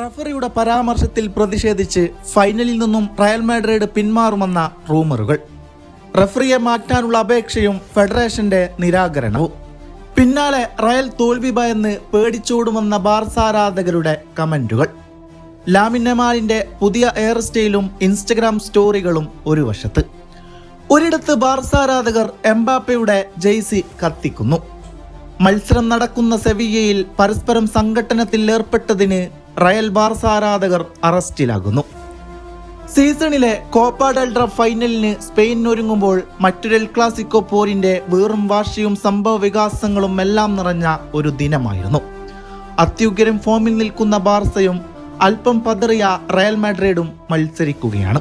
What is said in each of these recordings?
റഫറിയുടെ പരാമർശത്തിൽ പ്രതിഷേധിച്ച് ഫൈനലിൽ നിന്നും റയൽ മാഡ്രിഡ് പിന്മാറുമെന്ന റൂമറുകൾ. റഫറിയെ മാറ്റാനുള്ള അപേക്ഷയും ഫെഡറേഷന്റെ നിരാകരണവും. പിന്നാലെ റയൽ തോൽവി ഭയന്ന് പേടിച്ചോടുമെന്ന ബാർസാരാധകരുടെ കമന്റുകൾ. ലാമിന്നമാലിന്റെ പുതിയ എയർ സ്റ്റൈലും ഇൻസ്റ്റഗ്രാം സ്റ്റോറികളും ഒരു വശത്ത്. ഒരിടത്ത് ബാർസാരാധകർ എംബാപ്പയുടെ ജെയ്സി കത്തിക്കുന്നു. മത്സരം നടക്കുന്ന സെവിയയിൽ പരസ്പരം സംഘട്ടനത്തിൽ ഏർപ്പെട്ടതിന് റയൽ ബാർസ ആരാധകർ അറസ്റ്റിലാകുന്നു. സീസണിലെ കോപ്പ ഡെൽട്ര ഫൈനലിന് സ്പെയിൻ ഒരുങ്ങുമ്പോൾ മറ്റൊരു എൽ ക്ലാസിക്കോ പോരിന്റെ വീറും വാശിയും സംഭവ വികാസങ്ങളും എല്ലാം നിറഞ്ഞ ഒരു ദിനമായിരുന്നു. അത്യുഗ്രം ഫോമിൽ നിൽക്കുന്ന ബാർസയും അല്പം പതറിയ റയൽ മാഡ്രിഡും മത്സരിക്കുകയാണ്.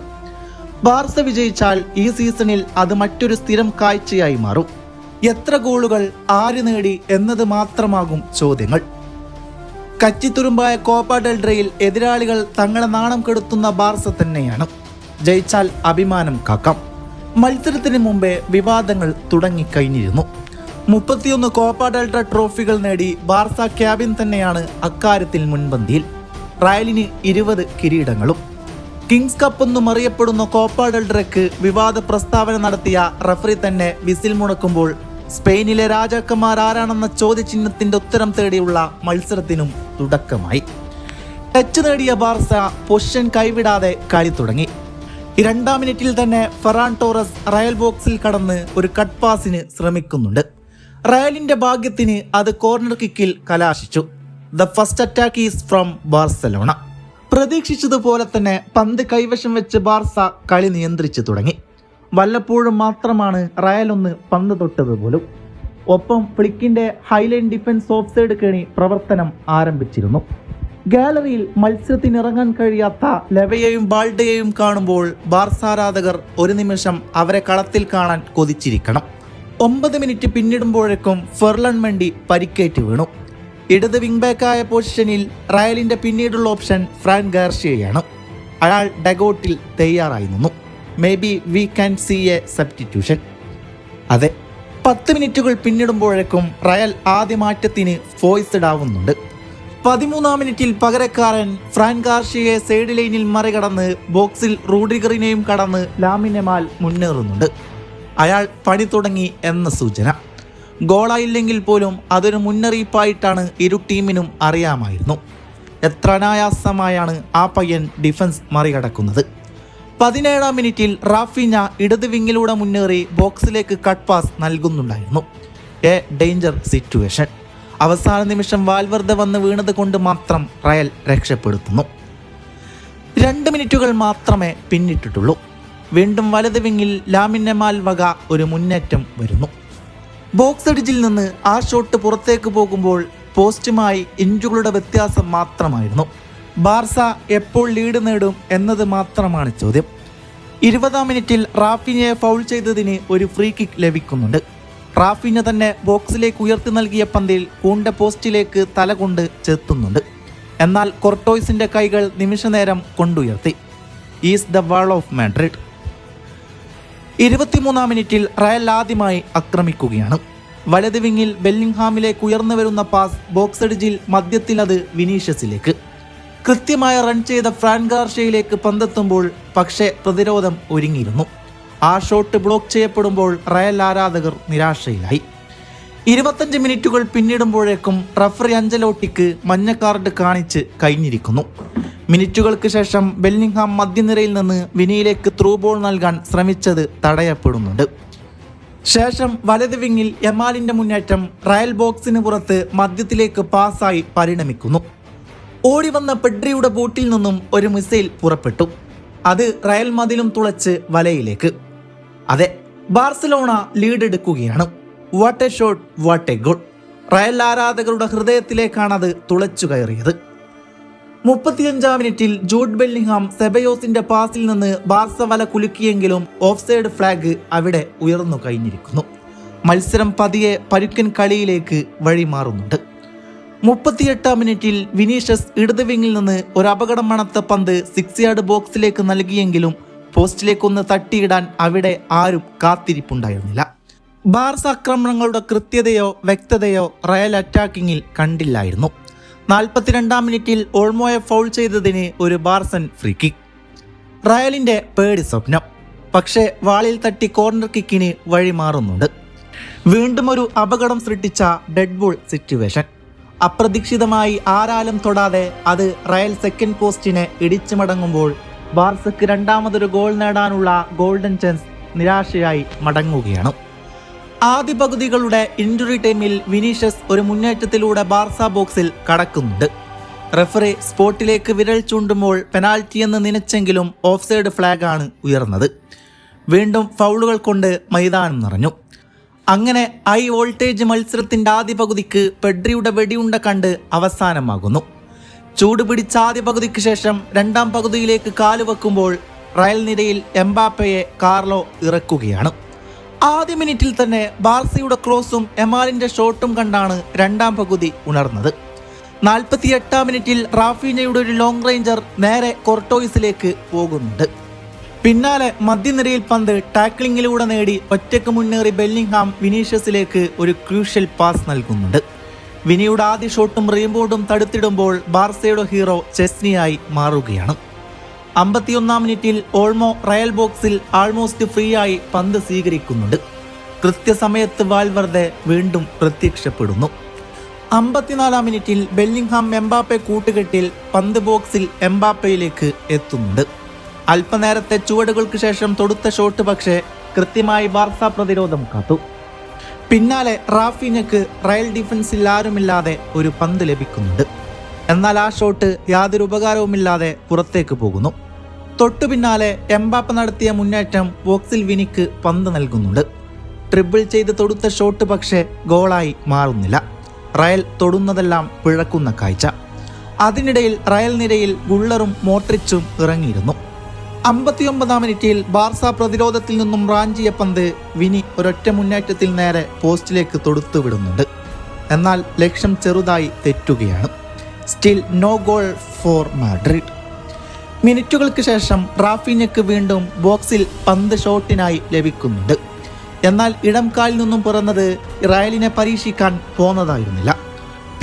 ബാർസ വിജയിച്ചാൽ ഈ സീസണിൽ അത് മറ്റൊരു സ്ഥിരം കാഴ്ചയായി മാറും. എത്ര ഗോളുകൾ ആര് നേടി എന്നത് മാത്രമാകും ചോദ്യങ്ങൾ. കച്ചിത്തുരുമ്പായ കോപ്പ ഡെൽഡ്രയിൽ എതിരാളികൾ തങ്ങളെ നാണം കെടുത്തുന്ന ബാർസ തന്നെയാണ്. ജയിച്ചാൽ അഭിമാനം കാക്കാം. മത്സരത്തിന് മുമ്പേ വിവാദങ്ങൾ തുടങ്ങിക്കഴിഞ്ഞിരുന്നു. മുപ്പത്തിയൊന്ന് കോപ്പ ഡെൽട്ര ട്രോഫികൾ നേടി ബാർസ ക്യാബിൻ തന്നെയാണ് അക്കാര്യത്തിൽ മുൻപന്തിയിൽ. റയലിന് ഇരുപത് കിരീടങ്ങളും. കിങ്സ് കപ്പ് എന്നും അറിയപ്പെടുന്ന കോപ്പ ഡെൽഡ്രയ്ക്ക് വിവാദ പ്രസ്താവന നടത്തിയ റഫറി തന്നെ വിസിൽ മുടക്കുമ്പോൾ സ്പെയിനിലെ രാജാക്കന്മാർ ആരാണെന്ന ചോദ്യചിഹ്നത്തിന്റെ ഉത്തരം തേടിയുള്ള മത്സരത്തിനും തുടക്കമായി. ടച്ച് നേടിയ ബാർസ പൊഷൻ കൈവിടാതെ കളി തുടങ്ങി. രണ്ടാം മിനിറ്റിൽ തന്നെ ഫെറാൻ ടോറസ് റയൽ ബോക്സിൽ കടന്ന് ഒരു കട്ട് പാസിന് ശ്രമിക്കുന്നുണ്ട്. റയലിന്റെ ഭാഗ്യത്തിന് അത് കോർണർ കിക്കിൽ കലാശിച്ചു. The first attack is from Barcelona. പ്രതീക്ഷിച്ചതുപോലെ തന്നെ പന്ത് കൈവശം വെച്ച് ബാർസ കളി നിയന്ത്രിച്ചു തുടങ്ങി. വല്ലപ്പോഴും മാത്രമാണ് റയൽ ഒന്ന് പന്ത് തൊട്ടത് പോലും ഒപ്പം ഫ്ലിക്കിന്റെ ഹൈലൈൻ ഡിഫൻസ് ഓഫ് സൈഡ് കേണി പ്രവർത്തനം ആരംഭിച്ചിരുന്നു. ഗാലറിയിൽ മത്സരത്തിനിറങ്ങാൻ കഴിയാത്ത ലെവയെയും ബാൾഡയെയും കാണുമ്പോൾ ബാർസാരാധകർ ഒരു നിമിഷം അവരെ കളത്തിൽ കാണാൻ കൊതിച്ചിരിക്കണം. ഒമ്പത് മിനിറ്റ് പിന്നിടുമ്പോഴേക്കും ഫെർലൺ മണ്ടി പരിക്കേറ്റ് വീണു. ഇടത് വിംഗ് ബാക്കായ പൊസിഷനിൽ റയലിന്റെ പിന്നീടുള്ള ഓപ്ഷൻ ഫ്രാങ്ക് ഗാർഷിയയാണ്. അയാൾ ഡഗോട്ടിൽ തയ്യാറായി നിന്നു. Maybe we can see a substitution അതെ പത്ത് മിനിറ്റുകൾ പിന്നിടുമ്പോഴേക്കും റയൽ ആദ്യ മാറ്റത്തിന് ഫോയ്സ്ഡ് ആവുന്നുണ്ട് പതിമൂന്നാം മിനിറ്റിൽ പകരക്കാരൻ ഫ്രാൻ ഗാർഷിയെ സൈഡ് ലൈനിൽ മറികടന്ന് ബോക്സിൽ റൂഡിഗറിനെയും കടന്ന് ലാമിനെമാൽ മുന്നേറുന്നുണ്ട്. അയാൾ പണി തുടങ്ങി എന്ന സൂചന. ഗോളായില്ലെങ്കിൽ പോലും അതൊരു മുന്നറിയിപ്പായിട്ടാണ് ഇരു ടീമിനും അറിയാമായിരുന്നു. എത്ര അനായാസമായാണ് ആ പയ്യൻ ഡിഫൻസ് മറികടക്കുന്നത്. പതിനേഴാം മിനിറ്റിൽ റാഫിഞ്ഞ ഇടത് വിങ്ങിലൂടെ മുന്നേറി ബോക്സിലേക്ക് cut pass നൽകുന്നുണ്ടായിരുന്നു. A danger situation. അവസാന നിമിഷം വാൽവർദ്ധ വന്ന് വീണത് കൊണ്ട് മാത്രം റയൽ രക്ഷപ്പെടുത്തുന്നു. രണ്ട് മിനിറ്റുകൾ മാത്രമേ പിന്നിട്ടിട്ടുള്ളൂ. വീണ്ടും വലത് വിങ്ങിൽ ലാമിന്നമാൽ വക ഒരു മുന്നേറ്റം വരുന്നു. ബോക്സ് അടിച്ചിൽ നിന്ന് ആ ഷോട്ട് പുറത്തേക്ക് പോകുമ്പോൾ പോസ്റ്റുമായി ഇഞ്ചുകളുടെ വ്യത്യാസം മാത്രമായിരുന്നു. ബാർസ എപ്പോൾ ലീഡ് നേടും എന്നത് മാത്രമാണ് ചോദ്യം. ഇരുപതാം മിനിറ്റിൽ റാഫിനെ ഫൗൾ ചെയ്തതിന് ഒരു ഫ്രീ കിക്ക് ലഭിക്കുന്നുണ്ട്. റാഫിന തന്നെ ബോക്സിലേക്ക് ഉയർത്തി നൽകിയ പന്തിൽ കൂണ്ട പോസ്റ്റിലേക്ക് തലകൊണ്ട് ചെത്തുന്നുണ്ട്. എന്നാൽ കൊർട്ടോയ്സിന്റെ കൈകൾ നിമിഷനേരം കൊണ്ടുയർത്തി. Is the wall of Madrid. ഇരുപത്തിമൂന്നാം മിനിറ്റിൽ റയൽ ആദ്യമായി ആക്രമിക്കുകയാണ്. വലത് വിങ്ങിൽ ബെല്ലിംഗ്ഹാമിലേക്ക് ഉയർന്നു വരുന്ന പാസ് ബോക്സ് എഡ്ജിൽ മധ്യത്തിൽ അത് വിനീഷ്യസിലേക്ക്. കൃത്യമായ റൺ ചെയ്ത ഫ്രാൻ ഗാർഷയിലേക്ക് പന്തെത്തുമ്പോൾ പക്ഷേ പ്രതിരോധം ഒരുങ്ങിയിരുന്നു. ആ ഷോട്ട് ബ്ലോക്ക് ചെയ്യപ്പെടുമ്പോൾ റയൽ ആരാധകർ നിരാശയിലായി. ഇരുപത്തഞ്ച് മിനിറ്റുകൾ പിന്നിടുമ്പോഴേക്കും റഫറി അഞ്ചലോട്ടിക്ക് മഞ്ഞ കാർഡ് കാണിച്ച് കഴിഞ്ഞിരിക്കുന്നു. മിനിറ്റുകൾക്ക് ശേഷം ബെല്ലിംഗ്ഹാം മധ്യനിരയിൽ നിന്ന് വിനിയിലേക്ക് ത്രൂ ബോൾ നൽകാൻ ശ്രമിച്ചത് തടയപ്പെടുന്നുണ്ട്. ശേഷം വലത് വിങ്ങിൽ യമാലിന്റെ മുന്നേറ്റം റയൽ ബോക്സിന് പുറത്ത് മധ്യത്തിലേക്ക് പാസ്സായി പരിണമിക്കുന്നു. ഓടി വന്ന പെഡ്രിയുടെ ബോട്ടിൽ നിന്നും ഒരു മിസൈൽ പുറപ്പെട്ടു. അത് റയൽ മതിലും തുളച്ച് വലയിലേക്ക്. അതെ ബാർസലോണ ലീഡ് എടുക്കുകയാണ് what a shot what a good Real ആരാധകരുടെ ഹൃദയത്തിലേക്കാണ് അത് തുളച്ചു കയറിയത്. മുപ്പത്തിയഞ്ചാം മിനിറ്റിൽ ജൂഡ് ബെല്ലിംഗ്ഹാം സെബയോസിന്റെ പാസിൽ നിന്ന് ബാർസ വല കുലുക്കിയെങ്കിലും ഓഫ്സൈഡ് ഫ്ലാഗ് അവിടെ ഉയർന്നു കഴിഞ്ഞിരിക്കുന്നു. മത്സരം പതിയെ പരുക്കൻ കളിയിലേക്ക് വഴിമാറുന്നുണ്ട്. മുപ്പത്തിയെട്ടാം മിനിറ്റിൽ വിനീഷ്യസ് ഇടത് വിങ്ങിൽ നിന്ന് ഒരു അപകടം മണത്ത പന്ത് സിക്സ് യാർഡ് ബോക്സിലേക്ക് നൽകിയെങ്കിലും പോസ്റ്റിലേക്കൊന്ന് തട്ടിയിടാൻ അവിടെ ആരും കാത്തിരിപ്പുണ്ടായിരുന്നില്ല. Barca ആക്രമണങ്ങളുടെ കൃത്യതയോ വ്യക്തതയോ Real അറ്റാക്കിങ്ങിൽ കണ്ടില്ലായിരുന്നു. നാൽപ്പത്തിരണ്ടാം മിനിറ്റിൽ ഓൾമോയെ ഫൗൾ ചെയ്തതിന് ഒരു ബാർസൻ ഫ്രീ കിക്ക് റയലിന്റെ പേടി സ്വപ്നം. പക്ഷേ വാളിൽ തട്ടി കോർണർ കിക്കിന് വഴിമാറുന്നുണ്ട്. വീണ്ടും ഒരു അപകടം സൃഷ്ടിച്ച ഡെഡ് ബോൾ സിറ്റുവേഷൻ അപ്രതീക്ഷിതമായി ആരാലും തൊടാതെ അത് റയൽ സെക്കൻഡ് പോസ്റ്റിനെ ഇടിച്ചു മടങ്ങുമ്പോൾ ബാർസക്ക് രണ്ടാമതൊരു ഗോൾ നേടാനുള്ള ഗോൾഡൻ ചാൻസ് നിരാശയായി മടങ്ങുകയാണ്. ആദ്യ പകുതികളുടെ ഇഞ്ചുറി ടൈമിൽ വിനീഷസ് ഒരു മുന്നേറ്റത്തിലൂടെ ബാർസ ബോക്സിൽ കടക്കുന്നുണ്ട്. റെഫറി സ്പോട്ടിലേക്ക് വിരൽ ചൂണ്ടുമ്പോൾ പെനാൽറ്റി എന്ന് നനച്ചെങ്കിലും ഓഫ്സൈഡ് ഫ്ലാഗാണ് ഉയർന്നത്. വീണ്ടും ഫൗളുകൾ കൊണ്ട് മൈതാനം നിറഞ്ഞു. അങ്ങനെ ഐ വോൾട്ടേജ് മത്സരത്തിന്റെ ആദ്യ പകുതിക്ക് പെഡ്രിയുടെ വെടിയുണ്ട കണ്ട് അവസാനമാകുന്നു. ചൂട് പിടിച്ച ആദ്യ പകുതിക്ക് ശേഷം രണ്ടാം പകുതിയിലേക്ക് കാലുവെക്കുമ്പോൾ റയൽ നിരയിൽ എംബാപ്പയെ കാർലോ ഇറക്കുകയാണ്. ആദ്യ മിനിറ്റിൽ തന്നെ ബാർസയുടെ ക്രോസും എമാലിന്റെ ഷോട്ടും കണ്ടാണ് രണ്ടാം പകുതി ഉണർന്നത്. നാൽപ്പത്തി എട്ടാം മിനിറ്റിൽ റാഫീനയുടെ ഒരു ലോങ് റേഞ്ചർ നേരെ കൊർട്ടോയിസിലേക്ക് പോകുന്നുണ്ട്. പിന്നാലെ മധ്യനിരയിൽ പന്ത് ടാക്ലിങ്ങിലൂടെ നേടി ഒറ്റയ്ക്ക് മുന്നേറി ബെല്ലിംഗ്ഹാം വിനീഷ്യസിലേക്ക് ഒരു ക്രൂഷ്യൽ പാസ് നൽകുന്നുണ്ട്. വിനിയുടെ ആദ്യ ഷോട്ടും റീംബോർഡും തടുത്തിടുമ്പോൾ ബാർസയുടെ ഹീറോ ചെസ്നിയായി മാറുകയാണ്. അമ്പത്തിയൊന്നാം മിനിറ്റിൽ ഓൾമോ റയൽ ബോക്സിൽ ആൾമോസ്റ്റ് ഫ്രീ ആയി പന്ത് സ്വീകരിക്കുന്നുണ്ട്. കൃത്യസമയത്ത് വാൽവർദെ വീണ്ടും പ്രത്യക്ഷപ്പെടുന്നു. അമ്പത്തിനാലാം മിനിറ്റിൽ ബെല്ലിംഗ്ഹാം എംബാപ്പെ കൂട്ടുകെട്ടിൽ പന്ത് ബോക്സിൽ എംബാപ്പയിലേക്ക് എത്തുന്നുണ്ട്. അല്പനേരത്തെ ചുവടുകൾക്ക് ശേഷം തൊടുത്ത ഷോട്ട് പക്ഷേ കൃത്യമായി ബാർസ പ്രതിരോധം കാത്തു. പിന്നാലെ റാഫിനക്ക് റയൽ ഡിഫൻസിൽ ആരുമില്ലാതെ ഒരു പന്ത് ലഭിക്കുന്നുണ്ട്. എന്നാൽ ആ ഷോട്ട് യാതൊരു ഉപകാരവുമില്ലാതെ പുറത്തേക്ക് പോകുന്നു. തൊട്ടു പിന്നാലെ എംബാപ്പ നടത്തിയ മുന്നേറ്റം ബോക്സിൽ വിനിക്ക് പന്ത് നൽകുന്നുണ്ട്. ട്രിപ്പിൾ ചെയ്ത് തൊടുത്ത ഷോട്ട് പക്ഷേ ഗോളായി മാറുന്നില്ല. റയൽ തൊടുന്നതെല്ലാം പിഴക്കുന്ന കാഴ്ച. അതിനിടയിൽ റയൽ നിരയിൽ ഗുള്ളറും മോട്രിച്ചും ഇറങ്ങിയിരുന്നു. അമ്പത്തിയൊമ്പതാം മിനിറ്റിൽ ബാർസ പ്രതിരോധത്തിൽ നിന്നും റാഞ്ചിയ പന്ത് വിനി ഒരൊറ്റ മുന്നേറ്റത്തിൽ നേരെ പോസ്റ്റിലേക്ക് തൊടുത്തു വിടുന്നുണ്ട്. എന്നാൽ ലക്ഷ്യം ചെറുതായി തെറ്റുകയാണ്. Still no goal for Madrid. മിനിറ്റുകൾക്ക് ശേഷം റാഫിനയ്ക്ക് വീണ്ടും ബോക്സിൽ പന്ത് ഷോട്ടിനായി ലഭിക്കുന്നുണ്ട്. എന്നാൽ ഇടം കാലിൽ നിന്നും പിറന്നത് റയലിനെ പരീക്ഷിക്കാൻ പോന്നതായിരുന്നില്ല.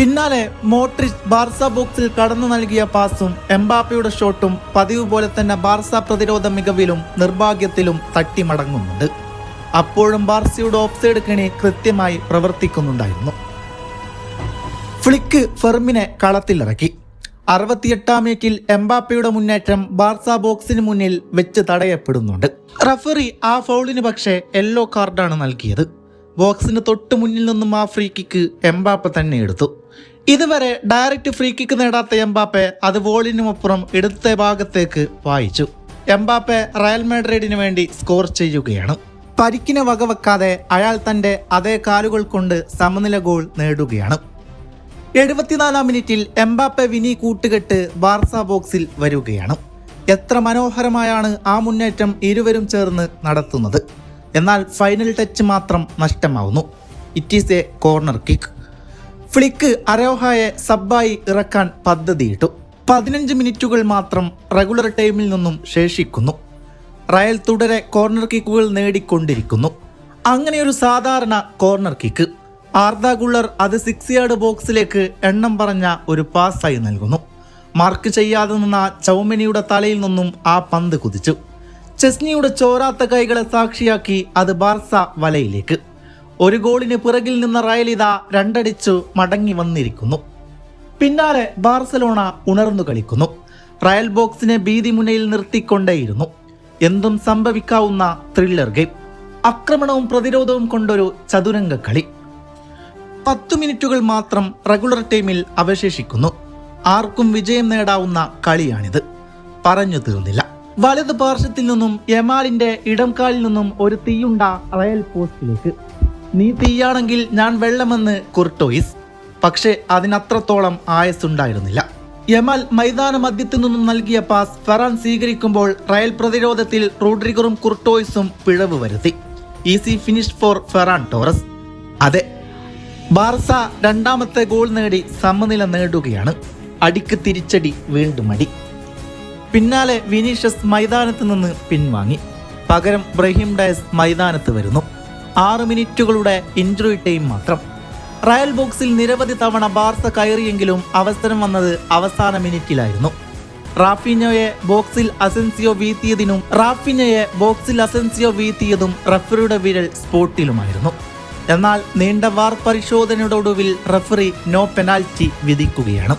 പിന്നാലെ മോട്രിച്ച് ബാർസ ബോക്സിൽ കടന്നു നൽകിയ പാസും എംബാപ്പയുടെ ഷോട്ടും പതിവ് പോലെ തന്നെ ബാർസ പ്രതിരോധ മികവിലും നിർഭാഗ്യത്തിലും തട്ടിമടങ്ങുന്നുണ്ട്. അപ്പോഴും ബാർസയുടെ ഓഫ്സൈഡ് കെണി കൃത്യമായി പ്രവർത്തിക്കുന്നുണ്ടായിരുന്നു. ഫ്ലിക്ക് ഫെർമിനെ കളത്തിലിറക്കി. അറുപത്തിയെട്ടാം മിനിറ്റിൽ എംബാപ്പയുടെ മുന്നേറ്റം ബാർസ ബോക്സിന് മുന്നിൽ വെച്ച് തടയപ്പെടുന്നുണ്ട്. റഫറി ആ ഫൗളിന് പക്ഷേ യെല്ലോ കാർഡാണ് നൽകിയത്. ബോക്സിന് തൊട്ട് മുന്നിൽ നിന്നും ആ ഫ്രീ കിക്ക് എംബാപ്പ തന്നെ എടുത്തു. ഇതുവരെ ഡയറക്റ്റ് ഫ്രീ കിക്ക് നേടാത്ത എംബാപ്പെ അത് വോളിനുമപ്പുറം ഇടത്തെ ഭാഗത്തേക്ക് വായിച്ചു. എംബാപ്പെ റയൽ മാഡ്രിഡിന് വേണ്ടി സ്കോർ ചെയ്യുകയാണ്. പരിക്കിനെ വകവെക്കാതെ അയാൾ തന്റെ അതേ കാലുകൾ കൊണ്ട് സമനില ഗോൾ നേടുകയാണ്. എഴുപത്തിനാലാം മിനിറ്റിൽ എംബാപ്പെ വിനി കൂട്ടുകെട്ട് ബാർസ ബോക്സിൽ വരികയാണ്. എത്ര മനോഹരമായാണ് ആ മുന്നേറ്റം ഇരുവരും ചേർന്ന് നടത്തുന്നത്. എന്നാൽ ഫൈനൽ ടച്ച് മാത്രം നഷ്ടമാവുന്നു. It is a corner kick flick അരോഹയെ സബ്ബായി ഇറക്കാൻ പദ്ധതിയിട്ടു പതിനഞ്ച് മിനിറ്റുകൾ മാത്രം റെഗുലർ ടൈമിൽ നിന്നും ശേഷിക്കുന്നു. റയൽ തുടരെ കോർണർ കിക്കുകൾ നേടിക്കൊണ്ടിരിക്കുന്നു. അങ്ങനെയൊരു സാധാരണ കോർണർ കിക്ക്. ആർദ ഗുള്ളർ അത് സിക്സ് യാർഡ് ബോക്സിലേക്ക് എണ്ണം പറഞ്ഞ ഒരു പാസ്സായി നൽകുന്നു. മാർക്ക് ചെയ്യാതെ നിന്ന ചൗമിനിയുടെ തലയിൽ നിന്നും ആ പന്ത് കുതിച്ചു. ചെസ്നിയുടെ ചോരാത്ത കൈകളെ സാക്ഷിയാക്കി അത് ബാർസ വലയിലേക്ക്. ഒരു ഗോളിന് പിറകിൽ നിന്ന റയലിത രണ്ടടിച്ചു മടങ്ങി വന്നിരിക്കുന്നു. പിന്നാലെ ബാർസലോണ ഉണർന്നു കളിക്കുന്നു. റയൽ ബോക്സിനെ ഭീതി മുനയിൽ നിർത്തിക്കൊണ്ടേയിരുന്നു. എന്തും സംഭവിക്കാവുന്ന ത്രില്ലർ ഗെയിം ആക്രമണവും പ്രതിരോധവും കൊണ്ടൊരു ചതുരംഗ കളി. പത്തു മിനിറ്റുകൾ മാത്രം റെഗുലർ ടൈമിൽ അവശേഷിക്കുന്നു. ആർക്കും വിജയം നേടാവുന്ന കളിയാണിത്. പറഞ്ഞു തീർന്നില്ല. വലത് പാർശ്വത്തിൽ നിന്നും യമാലിന്റെ ഇടംകാലിൽ നിന്നും ഒരു തീയുണ്ട റയൽ പോസ്റ്റിലേക്ക്. നീ തീയാണെങ്കിൽ ഞാൻ വെള്ളമെന്ന് കുർട്ടോയിസ്. പക്ഷേ അതിനത്രത്തോളം ആയസുണ്ടായിരുന്നില്ല യമാൽ മൈതാന മധ്യത്തു നിന്നും നൽകിയ പാസ് ഫെറാൻ സ്വീകരിക്കുമ്പോൾ റയൽ പ്രതിരോധത്തിൽ റോഡ്രിഗറും കുർട്ടോയിസും പിഴവ് വരുത്തി. Easy finish for Ferran Torres. അതെ ബാർസ രണ്ടാമത്തെ ഗോൾ നേടി സമനില നേടുകയാണ്. അടിക്ക് തിരിച്ചടി വീണ്ടും അടി. പിന്നാലെ വിനീഷ്യസ് മൈതാനത്ത് നിന്ന് പിൻവാങ്ങി. പകരം ബ്രഹീം ഡയസ് മൈതാനത്ത് വരുന്നു. ആറ് മിനിറ്റുകളുടെ ഇഞ്ചുറി ടൈം മാത്രം. റയൽ ബോക്സിൽ നിരവധി തവണ ബാർസ കയറിയെങ്കിലും അവസരം വന്നത് അവസാന മിനിറ്റിലായിരുന്നു. റാഫിനോയെ ബോക്സിൽ അസെൻസിയോ വീഴ്ത്തിയതിനും റാഫിനോയെ ബോക്സിൽ അസെൻസിയോ വീഴ്ത്തിയതും റഫറിയുടെ വിരൽ സ്പോട്ടിലുമായിരുന്നു. എന്നാൽ നീണ്ട വാർ പരിശോധനയോടൊടുവിൽ റഫറി നോ പെനാൽറ്റി വിധിക്കുകയാണ്.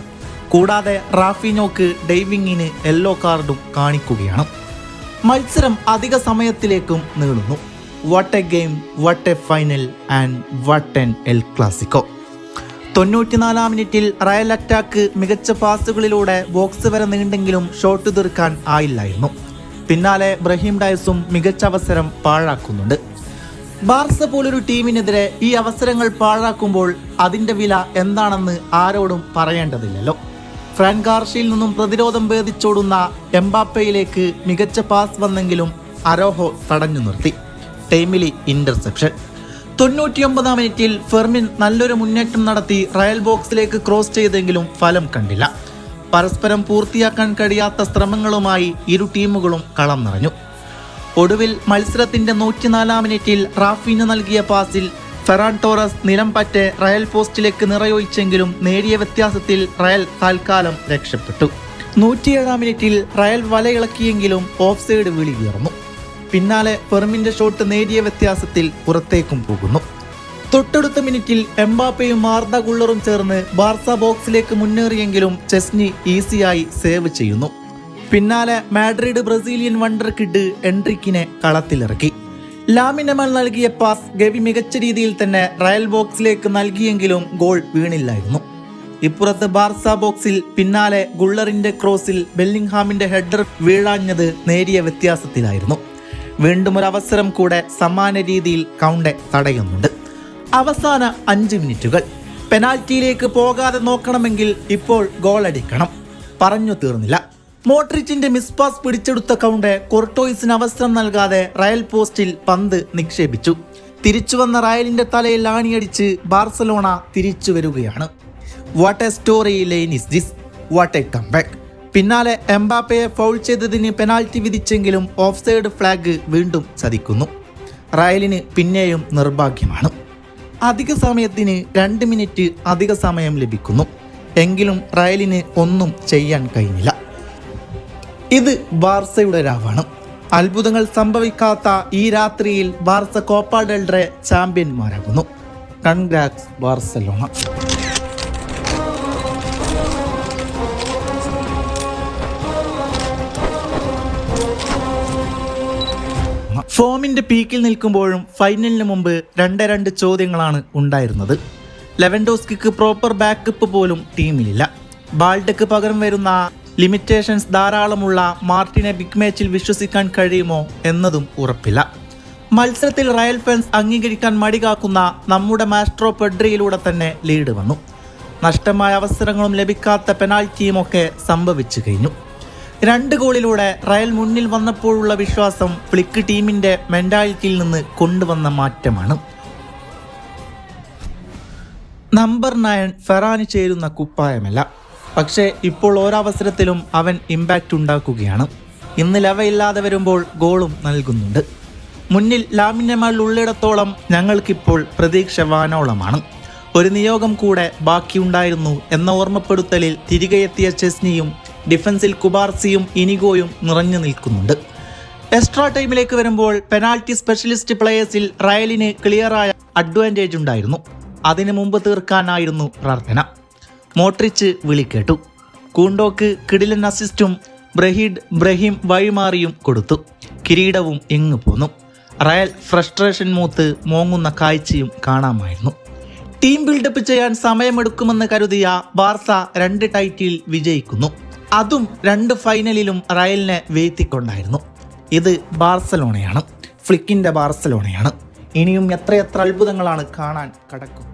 കൂടാതെ റാഫിനോക്ക് ഡൈവിങ്ങിന് യെല്ലോ കാർഡും കാണിക്കുകയാണ്. മത്സരം അധിക സമയത്തിലേക്കും നീളുന്നു. What a game what a final and what an El Clasico തൊണ്ണൂറ്റിനാലാം മിനിറ്റിൽ റയൽ അറ്റാക്ക് മികച്ച പാസുകളിലൂടെ ബോക്സ് വരെ നീണ്ടെങ്കിലും ഷോട്ട് തീർക്കാൻ ആയില്ലായിരുന്നു. പിന്നാലെ ബ്രഹീം ഡയസും മികച്ച അവസരം പാഴാക്കുന്നുണ്ട്. ബാർസ പോലൊരു ടീമിനെതിരെ ഈ അവസരങ്ങൾ പാഴാക്കുമ്പോൾ അതിന്റെ വില എന്താണെന്ന് ആരോടും പറയേണ്ടതില്ലല്ലോ. ഫ്രാൻ ഗാർഷയിൽ നിന്നും പ്രതിരോധം ഭേദിച്ചോടുന്ന എംബാപ്പയിലേക്ക് മികച്ച പാസ് വന്നെങ്കിലും അരോഹോ തടഞ്ഞു നിർത്തി. Timely interception. തൊണ്ണൂറ്റിയൊമ്പതാം മിനിറ്റിൽ ഫെർമിൻ നല്ലൊരു മുന്നേറ്റം നടത്തി റയൽ ബോക്സിലേക്ക് ക്രോസ് ചെയ്തെങ്കിലും ഫലം കണ്ടില്ല. പരസ്പരം പൂർത്തിയാക്കാൻ കഴിയാത്ത ശ്രമങ്ങളുമായി ഇരു ടീമുകളും കളം നിറഞ്ഞു. ഒടുവിൽ മത്സരത്തിന്റെ നൂറ്റിനാലാം മിനിറ്റിൽ റാഫിന് നൽകിയ പാസിൽ ഫെറാൻ ടോറസ് നിലം പറ്റെ റയൽ പോസ്റ്റിലേക്ക് നിറയൊഴിച്ചെങ്കിലും നേടിയ വ്യത്യാസത്തിൽ റയൽ താൽക്കാലം രക്ഷപ്പെട്ടു. നൂറ്റിയേഴാം മിനിറ്റിൽ റയൽ വലയിളക്കിയെങ്കിലും ഓഫ് സൈഡ് വിളി ഉയർന്നു പിന്നാലെ ഫെർമിന്റെ ഷോട്ട് നേടിയ വ്യത്യാസത്തിൽ പുറത്തേക്കും പോകുന്നു. തൊട്ടടുത്ത മിനിറ്റിൽ എംബാപ്പയും മാർദ ഗുള്ളറും ചേർന്ന് ബാർസ ബോക്സിലേക്ക് മുന്നേറിയെങ്കിലും ചെസ്നി ഈസിയായി സേവ് ചെയ്യുന്നു. പിന്നാലെ മാഡ്രിഡ് ബ്രസീലിയൻ വണ്ടർ കിഡ് എൻട്രിക്കിനെ കളത്തിലിറക്കി. ലാമിനമൽ നൽകിയ പാസ് ഗവി മികച്ച രീതിയിൽ തന്നെ റയൽ ബോക്സിലേക്ക് നൽകിയെങ്കിലും ഗോൾ വീണില്ലായിരുന്നു. ഇപ്പുറത്ത് ബാർസ ബോക്സിൽ പിന്നാലെ ഗുള്ളറിന്റെ ക്രോസിൽ ബെല്ലിംഗ്ഹാമിന്റെ ഹെഡർ വീഴാഞ്ഞത് നേരിയ വ്യത്യാസത്തിലായിരുന്നു. വീണ്ടും ഒരു അവസരം കൂടെ സമാന രീതിയിൽ കൗണ്ടെ തടയുന്നുണ്ട്. അവസാന അഞ്ച് മിനിറ്റുകൾ. പെനാൽറ്റിയിലേക്ക് പോകാതെ നോക്കണമെങ്കിൽ ഇപ്പോൾ ഗോൾ അടിക്കണം. പറഞ്ഞു തീർന്നില്ല. മോട്രിച്ചിന്റെ മിസ് പാസ് പിടിച്ചെടുത്ത കൗണ്ടെ കൊർട്ടോയിസിന് അവസരം നൽകാതെ റയൽ പോസ്റ്റിൽ പന്ത് നിക്ഷേപിച്ചു. തിരിച്ചു വന്ന റയലിന്റെ തലയിൽ ആണിയടിച്ച് ബാർസലോണ തിരിച്ചു വരികയാണ്. What a storyline is this what a comeback പിന്നാലെ എംബാപ്പയെ ഫൗൾ ചെയ്തതിന് പെനാൽറ്റി വിധിച്ചെങ്കിലും ഓഫ് സൈഡ് ഫ്ലാഗ് വീണ്ടും ചതിക്കുന്നു. റയലിന് പിന്നെയും നിർഭാഗ്യമാണ്. അധിക സമയത്തിന് രണ്ട് മിനിറ്റ് അധിക സമയം ലഭിക്കുന്നു. എങ്കിലും റയലിന് ഒന്നും ചെയ്യാൻ കഴിഞ്ഞില്ല. ഇത് ബാർസയുടെ രാവാണ്. അത്ഭുതങ്ങൾ സംഭവിക്കാത്ത ഈ രാത്രിയിൽ Barca Copa del Rey ചാമ്പ്യന്മാരാകുന്നു. Congrats Barcelona. ഫോമിന്റെ പീക്കിൽ നിൽക്കുമ്പോഴും ഫൈനലിന് മുമ്പ് രണ്ട് രണ്ട് ചോദ്യങ്ങളാണ് ഉണ്ടായിരുന്നത്. ലെവൻഡോസ്കിക്ക് പ്രോപ്പർ ബാക്കപ്പ് പോലും ടീമിലില്ല. ബാൾഡക്ക് പകരം വരുന്ന ലിമിറ്റേഷൻസ് ധാരാളമുള്ള മാർട്ടിനെ ബിഗ് മാച്ചിൽ വിശ്വസിക്കാൻ കഴിയുമോ എന്നതും ഉറപ്പില്ല. മത്സരത്തിൽ റയൽ ഫാൻസ് അംഗീകരിക്കാൻ മടികാക്കുന്ന നമ്മുടെ മാസ്ട്രോ പെഡ്രിയിലൂടെ തന്നെ ലീഡ് വന്നു. നഷ്ടമായ അവസരങ്ങളും ലഭിക്കാത്ത പെനാൽറ്റിയുമൊക്കെ സംഭവിച്ചു കഴിഞ്ഞു. രണ്ട് ഗോളിലൂടെ റയൽ മുന്നിൽ വന്നപ്പോഴുള്ള വിശ്വാസം ഫ്ലിക്ക് ടീമിന്റെ മെന്റാലിറ്റിയിൽ നിന്ന് കൊണ്ടുവന്ന മാറ്റമാണ്. നമ്പർ നയൻ ഫെറാന് ചേരുന്ന കുപ്പായമല്ല. പക്ഷേ ഇപ്പോൾ ഓരോവസരത്തിലും അവൻ ഇമ്പാക്റ്റ് ഉണ്ടാക്കുകയാണ്. ഇന്ന് ലവയില്ലാതെ വരുമ്പോൾ ഗോളും നൽകുന്നുണ്ട്. മുന്നിൽ ലാമിനമാൾ ഉള്ളിടത്തോളം ഞങ്ങൾക്കിപ്പോൾ പ്രതീക്ഷ വാനോളമാണ്. ഒരു നിയോഗം കൂടെ ബാക്കിയുണ്ടായിരുന്നു എന്ന ഓർമ്മപ്പെടുത്തലിൽ തിരികെ എത്തിയ ചെസ്നിയും ഡിഫൻസിൽ കുബാർസിയും ഇനിഗോയും നിറഞ്ഞു നിൽക്കുന്നുണ്ട്. എക്സ്ട്രാ ടൈമിലേക്ക് വരുമ്പോൾ പെനാൽറ്റി സ്പെഷ്യലിസ്റ്റ് പ്ലേയേഴ്സിൽ റയലിന് ക്ലിയറായ അഡ്വാന്റേജ് ഉണ്ടായിരുന്നു. അതിനു മുമ്പ് തീർക്കാനായിരുന്നു പ്രാർത്ഥന. മോട്രിച്ച് വിളിക്കേട്ടു. കൂണ്ടോക്ക് കിടിലൻ അസിസ്റ്റും ബ്രഹീഡ് ബ്രഹീം വഴിമാറിയും കൊടുത്തു. കിരീടവും എങ്ങു പോന്നു. റയൽ ഫ്രസ്ട്രേഷൻ മൂത്ത് മോങ്ങുന്ന കാഴ്ചയും കാണാമായിരുന്നു. ടീം ബിൽഡപ്പ് ചെയ്യാൻ സമയമെടുക്കുമെന്ന് കരുതിയ ബാർസ രണ്ട് ടൈറ്റിൽ വിജയിക്കുന്നു. അതും രണ്ട് ഫൈനലിലും റയലിനെ വീഴ്ത്തിക്കൊണ്ടായിരുന്നു. ഇത് ബാർസലോണയാണ്. ഫ്ലിക്കിന്റെ ബാർസലോണയാണ്. ഇനിയും എത്രയെത്ര അത്ഭുതങ്ങളാണ് കാണാൻ കടക്കും.